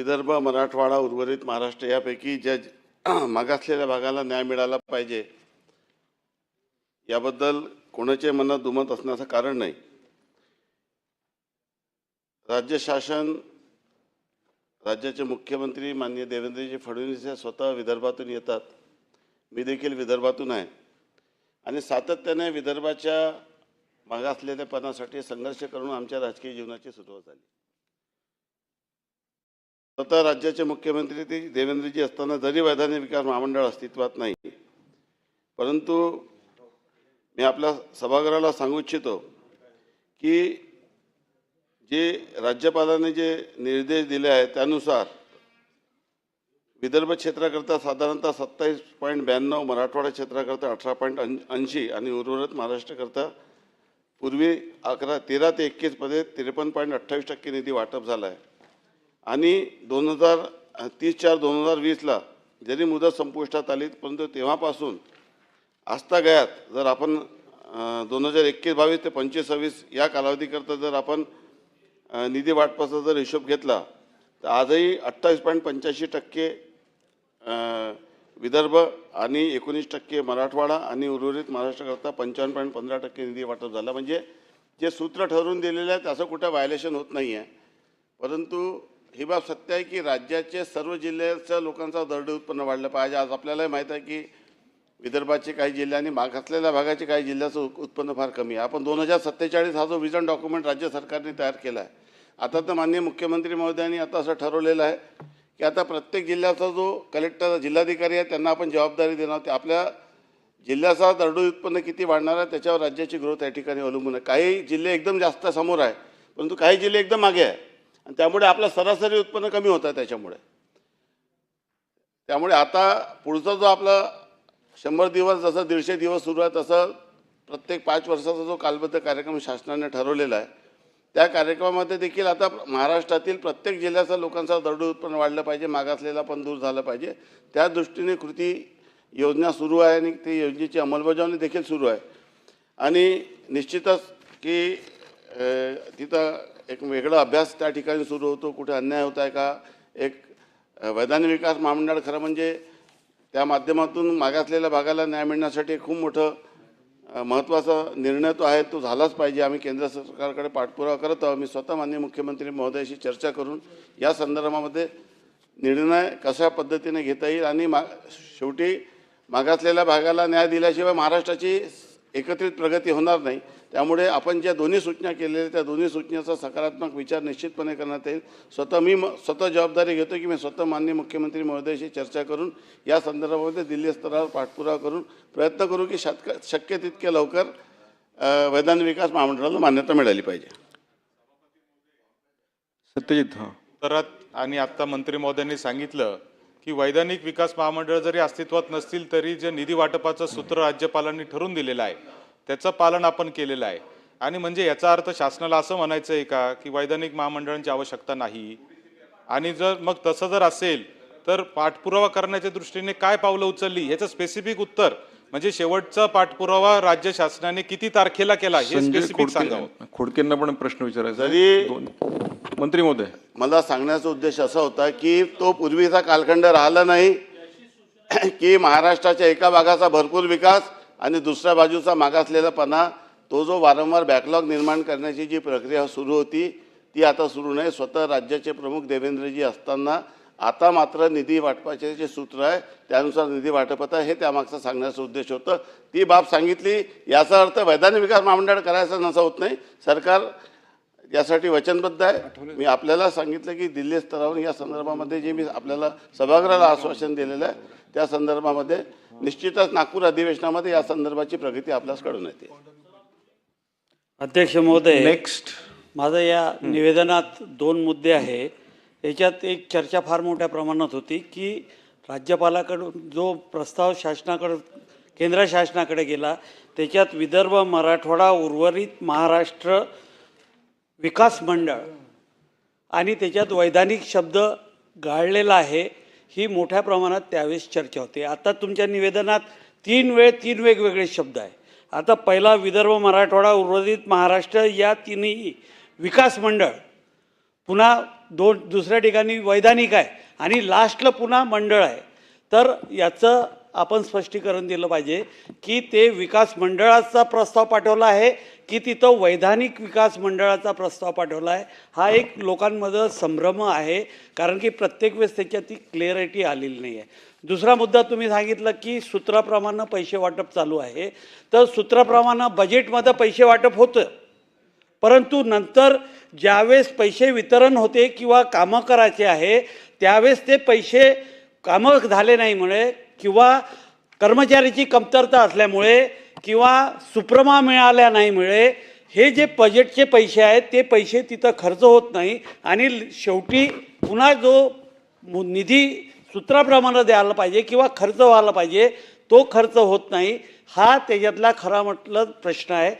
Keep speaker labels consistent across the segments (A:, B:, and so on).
A: विदर्भ मराठवाडा उर्वरित महाराष्ट्र यापैकी ज्या मागासलेल्या भागाला न्याय मिळाला पाहिजे याबद्दल कोणाच्या मनात दुमत असण्याचं कारण नाही. राज्य शासन राज्याचे मुख्यमंत्री माननीय देवेंद्रजी फडणवीस हे स्वतः विदर्भातून येतात. मी देखील विदर्भातून आहे. आणि सातत्याने विदर्भाच्या मागासलेल्यापणासाठी संघर्ष करून आमच्या राजकीय जीवनाची सुरुवात झाली. स्वतः राज्याचे मुख्यमंत्री ते देवेंद्रजी असताना जरी वैधानिक विकास महामंडळ अस्तित्वात नाही परंतु मी आपल्या सभागृहाला सांगू इच्छितो की जे राज्यपालाने जे निर्देश दिले आहेत त्यानुसार विदर्भ क्षेत्राकरता साधारणतः सत्तावीस पॉईंट ब्याण्णव मराठवाडा क्षेत्राकरता अठरा पॉईंट ऐंशी आणि उर्वरित महाराष्ट्राकरता पूर्वी अकरा तेरा ते एकवीसमध्ये त्रेपन्न पॉईंट अठ्ठावीस टक्के निधी वाटप झाला आहे. आणि दोन हजार तीस चार दोन हजार वीसला जरी मुदत संपुष्टात आली परंतु तेव्हापासून आजतागयात जर आपण दोन हजार एकवीस बावीस ते पंचवीस सव्वीस या कालावधीकरता जर आपण निधी वाटपाचा जर हिशोब घेतला तर आजही अठ्ठावीस पॉईंट पंच्याऐंशी टक्के विदर्भ आणि एकोणीस टक्के मराठवाडा आणि उर्वरित महाराष्ट्राकरता पंचावन्न पॉईंट पंधरा टक्के निधी वाटप झाला. म्हणजे जे सूत्र ठरवून दिलेलं आहे त्याचं कुठं व्हायलेशन होत नाही आहे परंतु ही बाब सत्य आहे की राज्याचे सर्व जिल्ह्याच्या लोकांचा दरडे उत्पन्न वाढलं पाहिजे. आज आपल्यालाही माहीत आहे की विदर्भाचे काही जिल्हे आणि मागासलेल्या भागाचे काही जिल्ह्याचं उत्पन्न फार कमी आहे. आपण दोन हजार सत्तेचाळीस हा जो विजन डॉक्युमेंट राज्य सरकारने तयार केला आहे आता तर माननीय मुख्यमंत्री महोदयांनी आता असं ठरवलेलं आहे की आता प्रत्येक जिल्ह्याचा जो कलेक्टर जिल्हाधिकारी आहे त्यांना आपण जबाबदारी देणार ते आपल्या जिल्ह्याचा दरडोई उत्पन्न किती वाढणार आहे त्याच्यावर राज्याची ग्रोथ या ठिकाणी अवलंबून आहे. काही जिल्हे एकदम जास्त समोर आहे परंतु काही जिल्हे एकदम मागे आहे. आणि त्यामुळे आपलं सरासरी उत्पन्न कमी होतं आहे त्याच्यामुळे. त्यामुळे आता पुढचा जो आपला शंभर दिवस जसं दीडशे दिवस सुरू आहे तसं प्रत्येक पाच वर्षाचा जो कालबद्ध कार्यक्रम शासनाने ठरवलेला आहे त्या कार्यक्रमामध्ये देखील आता महाराष्ट्रातील प्रत्येक जिल्ह्याचा लोकांचा दरडू उत्पन्न वाढलं पाहिजे मागासलेला पण दूर झालं पाहिजे. त्या दृष्टीने कृती योजना सुरू आहे आणि ती योजनेची अंमलबजावणी देखील सुरू आहे. आणि निश्चितच की तिथं एक वेगळा अभ्यास त्या ठिकाणी सुरू होतो. कुठे अन्याय होत आहे का? एक वैधानिक विकास महामंडळ खरं म्हणजे त्या माध्यमातून मागासलेल्या भागाला न्याय मिळण्यासाठी खूप मोठं महत्त्वाचा निर्णय तो आहे. तो झालाच पाहिजे. आम्ही केंद्र सरकारकडे पाठपुरावा करत आहोत. मी स्वतः माननीय मुख्यमंत्री महोदयाशी चर्चा करून या संदर्भामध्ये निर्णय कशा पद्धतीने घेता येईल आणि मा शेवटी मागासलेल्या भागाला न्याय दिल्याशिवाय महाराष्ट्राची एकत्रित प्रगती होणार नाही. त्यामुळे आपण ज्या दोन्ही सूचना केलेल्या त्या दोन्ही सूचनेचा सकारात्मक विचार निश्चितपणे करण्यात येईल. स्वतः मी म स्वतः जबाबदारी घेतो की मी स्वतः माननीय मुख्यमंत्री महोदयाशी चर्चा करून या संदर्भामध्ये दिल्ली स्तरावर पाठपुरावा करून प्रयत्न करू की शतक शक्य तितके लवकर अ, वैधानिक विकास महामंडळाला मान्यता मिळाली पाहिजे.
B: सत्यजित हां.
C: उत्तरात आणि आता मंत्री महोदयांनी सांगितलं की वैधानिक विकास महामंडळ जरी अस्तित्वात नसतील तरी जे निधी वाटपाचं सूत्र राज्यपालांनी ठरवून दिलेलं आहे त्याचं पालन आपण केलेलं आहे. आणि म्हणजे याचा अर्थ शासनाला असं म्हणायचं आहे का की वैधानिक महामंडळांची आवश्यकता नाही. आणि जर मग तसं जर असेल तर पाठपुरावा करण्याच्या दृष्टीने काय पावलं उचलली? ह्याचं स्पेसिफिक उत्तर म्हणजे शेवटचा पाठपुरावा राज्य शासनाने किती तारखेला केला हे स्पेसिफिक सांगावं
B: खोडके खोडकेंना पण प्रश्न विचारायचा मंत्री महोदय.
A: मला सांगण्याचा उद्देश असा होता की तो पूर्वीचा कालखंड राहिला नाही की महाराष्ट्राच्या एका भागाचा भरपूर विकास आणि दुसऱ्या बाजूचा मागासलेलापणा तो जो वारंवार बॅकलॉग निर्माण करण्याची जी प्रक्रिया सुरू होती ती आता सुरू नाही. स्वतः राज्याचे प्रमुख देवेंद्रजी असताना आता मात्र निधी वाटपाचे जे सूत्र आहे त्यानुसार निधी वाटप आहे हे त्यामागचा सांगण्याचा उद्देश होतं. ती बाब सांगितली याचा अर्थ वैधानिक विकास महामंडळ करायचा नसा होत नाही. सरकार यासाठी वचनबद्ध आहे. मी आपल्याला सांगितलं की दिल्ली स्तरावर या संदर्भामध्ये जे मी आपल्याला सभागृहाला आश्वासन दिलेलं आहे त्या संदर्भामध्ये निश्चितच नागपूर अधिवेशनामध्ये या संदर्भाची प्रगती आपल्यास कळून येते.
D: अध्यक्ष महोदय
B: नेक्स्ट
D: माझं या निवेदनात दोन मुद्दे आहे. याच्यात एक चर्चा फार मोठ्या प्रमाणात होती की राज्यपालाकडून जो प्रस्ताव शासनाकडे केंद्र शासनाकडे गेला त्याच्यात विदर्भ मराठवाडा उर्वरित महाराष्ट्र विकास मंडळ. आणि त्याच्यात वैधानिक शब्द गाळलेला आहे ही मोठ्या प्रमाणात त्यावेळेस चर्चा होते. आता तुमच्या निवेदनात तीन वेळ तीन वेगवेगळे शब्द आहे आता पहिला विदर्भ मराठवाडा उर्वरित महाराष्ट्र या तिन्ही विकास मंडळ. पुन्हा दोन दुसऱ्या ठिकाणी वैधानिक आहे आणि लास्टला पुन्हा मंडळ आहे. तर याचं आपण स्पष्टीकरण दिलं पाहिजे की ते विकास मंडळाचा प्रस्ताव पाठवला आहे की तिथं वैधानिक विकास मंडळाचा प्रस्ताव पाठवला आहे. हा एक लोकांमध्ये संभ्रम आहे कारण की प्रत्येक वेळेस त्याच्यात ती क्लिअरिटी आलेली नाही आहे दुसरा मुद्दा तुम्ही सांगितलं की सूत्राप्रमाणे पैसे वाटप चालू आहे. तर सूत्राप्रमाणे बजेटमध्ये पैसे वाटप होतं. परंतु नंतर ज्यावेळेस पैसे वितरण होते किंवा कामं करायचे आहे त्यावेळेस ते पैसे कामं झाले नाहीमुळे किंवा कर्मचाऱ्याची कमतरता असल्यामुळे किंवा सुप्रमा मिळाल्या नाहीमुळे हे जे बजेटचे पैसे आहेत ते पैसे तिथं खर्च होत नाही. आणि शेवटी पुन्हा जो निधी सूत्राप्रमाणे द्यायला पाहिजे किंवा खर्च व्हायला पाहिजे तो खर्च होत नाही. हा त्याच्यातला खरा म्हटलं प्रश्न आहे.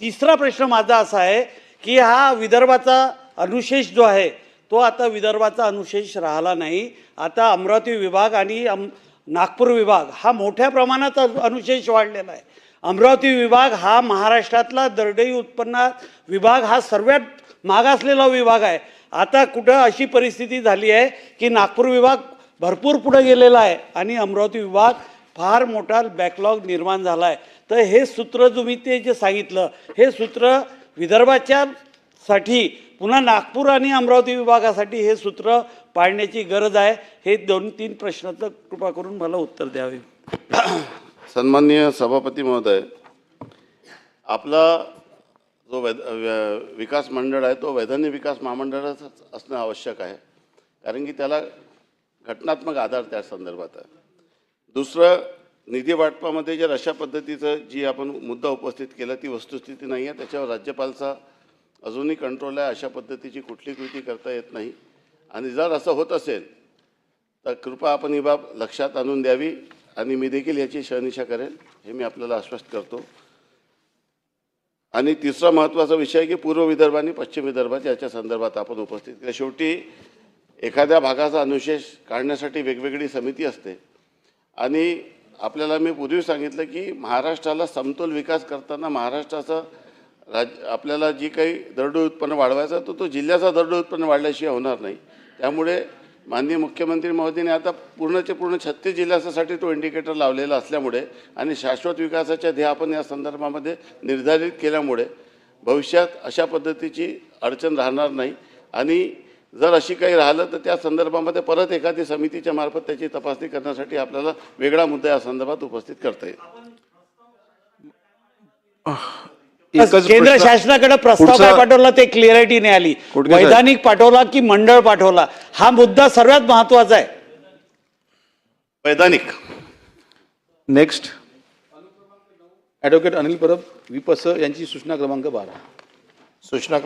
D: तिसरा प्रश्न माझा असा आहे की हा विदर्भाचा अनुशेष जो आहे तो आता विदर्भाचा अनुशेष राहिला नाही. आता अमरावती विभाग आणि अम नागपूर विभाग हा मोठ्या प्रमाणात अनुशेष वाढलेला आहे. अमरावती विभाग हा महाराष्ट्रातला दरडई उत्पन्न विभाग हा सर्वात मागासलेला विभाग आहे. आता कुठं अशी परिस्थिती झाली आहे की नागपूर विभाग भरपूर पुढे गेलेला आहे आणि अमरावती विभाग फार मोठा बॅकलॉग निर्माण झाला आहे. तर हे सूत्र तुम्ही ते जे सांगितलं हे सूत्र विदर्भाच्या साठी पुन्हा नागपूर आणि अमरावती विभागासाठी हे सूत्र पाळण्याची गरज आहे. हे दोन तीन प्रश्नाचं कृपा करून मला उत्तर द्यावे.
A: सन्माननीय सभापती महोदय आपला जो वैद व्य- विकास मंडळ आहे तो वैधानिक विकास महामंडळाचाच असणं आवश्यक आहे. कारण की त्याला घटनात्मक आधार त्या संदर्भात आहे. दुसरं निधी वाटपामध्ये जर अशा पद्धतीचं जी आपण मुद्दा उपस्थित केला ती वस्तुस्थिती नाही आहे त्याच्यावर राज्यपालचा अजूनही कंट्रोल आहे अशा पद्धतीची कुठली कृती करता येत नाही. आणि जर असं होत असेल तर कृपा आपण ही बाब लक्षात आणून द्यावी आणि मी देखील याची शहनिशा करेन हे मी आपल्याला आश्वस्त करतो. आणि तिसरा महत्त्वाचा विषय की पूर्व विदर्भ आणि पश्चिम विदर्भात याच्या संदर्भात आपण उपस्थित केलं. शेवटी एखाद्या भागाचा अनुशेष काढण्यासाठी वेगवेगळी समिती असते. आणि आपल्याला मी पूर्वी सांगितलं की महाराष्ट्राला समतोल विकास करताना महाराष्ट्राचा राज आपल्याला जी काही दरडोई उत्पन्न वाढवायचं तो तो जिल्ह्याचा दरडोई उत्पन्न वाढल्याशिवाय होणार नाही. त्यामुळे माननीय मुख्यमंत्री महोदयाने आता पूर्णचे पूर्ण छत्तीस जिल्ह्यासाठी तो इंडिकेटर लावलेला असल्यामुळे आणि शाश्वत विकासाच्या ध्येय आपण या संदर्भामध्ये निर्धारित केल्यामुळे भविष्यात अशा पद्धतीची अडचण राहणार नाही. आणि जर अशी काही राहिलं तर त्या संदर्भामध्ये परत एखादी समितीच्या मार्फत त्याची तपासणी करण्यासाठी आपल्याला वेगळा मुद्दा या संदर्भात उपस्थित करता येईल.
D: केंद्र शासनाकडे प्रस्ताव काय पाठवला ते क्लिअरिटी नाही आली. वैधानिक पाठवला की मंडळ पाठवला? हा मुद्दा सर्वात महत्त्वाचा आहे.
A: वैधानिक.
B: नेक्स्ट
E: ॲडव्होकेट अनिल परब विपस यांची सूचना क्रमांक बारा.
A: सूचना क्रमांक